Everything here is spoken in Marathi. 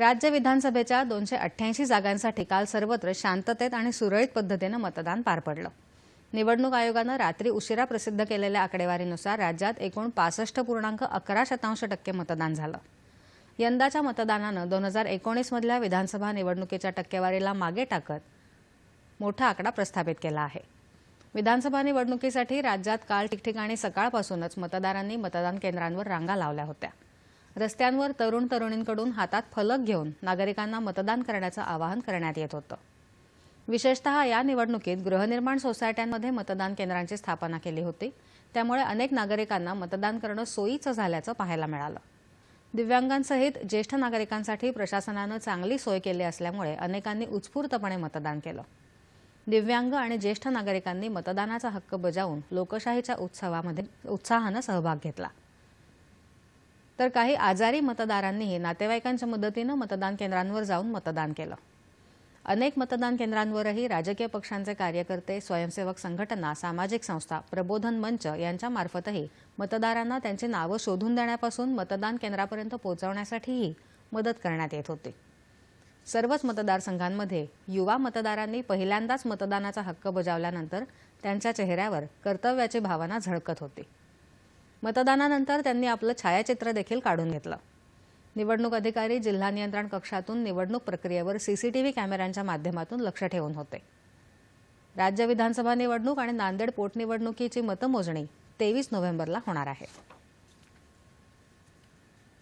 राज्य विधानसभेच्या दोनशे अठ्ठ्याऐंशी जागांसाठी काल सर्वत्र शांततेत आणि सुरळीत पद्धतीनं मतदान पार पडलं. निवडणूक आयोगानं रात्री उशिरा प्रसिद्ध केलेल्या आकडेवारीनुसार राज्यात एकूण पासष्ट पूर्णांक अकरा शतांश टक्के मतदान झालं. यंदाच्या मतदानानं दोन हजार एकोणीसमधल्या विधानसभा निवडणुकीच्या टक्केवारीला मागे टाकत मोठा आकडा प्रस्थापित केला आहे. विधानसभा निवडणुकीसाठी राज्यात काल ठिकठिकाणी सकाळपासूनच मतदारांनी मतदान केंद्रांवर रांगा लावल्या होत्या. रस्त्यांवर तरुण तरुणींकडून हातात फलक घेऊन नागरिकांना मतदान करण्याचं आवाहन करण्यात येत होतं. विशेषतः या निवडणुकीत गृहनिर्माण सोसायट्यांमध्ये मतदान केंद्रांची स्थापना केली होती. त्यामुळे अनेक नागरिकांना मतदान करणं सोयीचं झाल्याचं पाहायला मिळालं. दिव्यांगांसहित ज्येष्ठ नागरिकांसाठी प्रशासनानं चांगली सोय केली असल्यामुळे अनेकांनी उत्स्फूर्तपणे मतदान केलं. दिव्यांग आणि ज्येष्ठ नागरिकांनी मतदानाचा हक्क बजावून लोकशाहीच्या उत्सवामध्ये उत्साहानं सहभाग घेतला. तर काही आजारी मतदारांनीही नातेवाईकांच्या मदतीनं मतदान केंद्रांवर जाऊन मतदान केलं. अनेक मतदान केंद्रांवरही राजकीय पक्षांचे कार्यकर्ते स्वयंसेवक संघटना सामाजिक संस्था प्रबोधन मंच यांच्यामार्फतही मतदारांना त्यांची नावं शोधून देण्यापासून मतदान केंद्रापर्यंत पोहोचवण्यासाठीही मदत करण्यात येत होती. सर्वच मतदारसंघांमध्ये युवा मतदारांनी पहिल्यांदाच मतदानाचा हक्क बजावल्यानंतर त्यांच्या चेहऱ्यावर कर्तव्याची भावना झळकत होती. मतदानानंतर त्यांनी आपलं छायाचित्र देखील काढून घेतलं. निवडणूक अधिकारी जिल्हा नियंत्रण कक्षातून निवडणूक प्रक्रियेवर सीसीटीव्ही कॅमेऱ्यांच्या माध्यमातून लक्ष ठेवून होते. राज्य विधानसभा निवडणूक आणि नांदेड पोटनिवडणुकीची मतमोजणी तेवीस नोव्हेंबरला होणार आहे.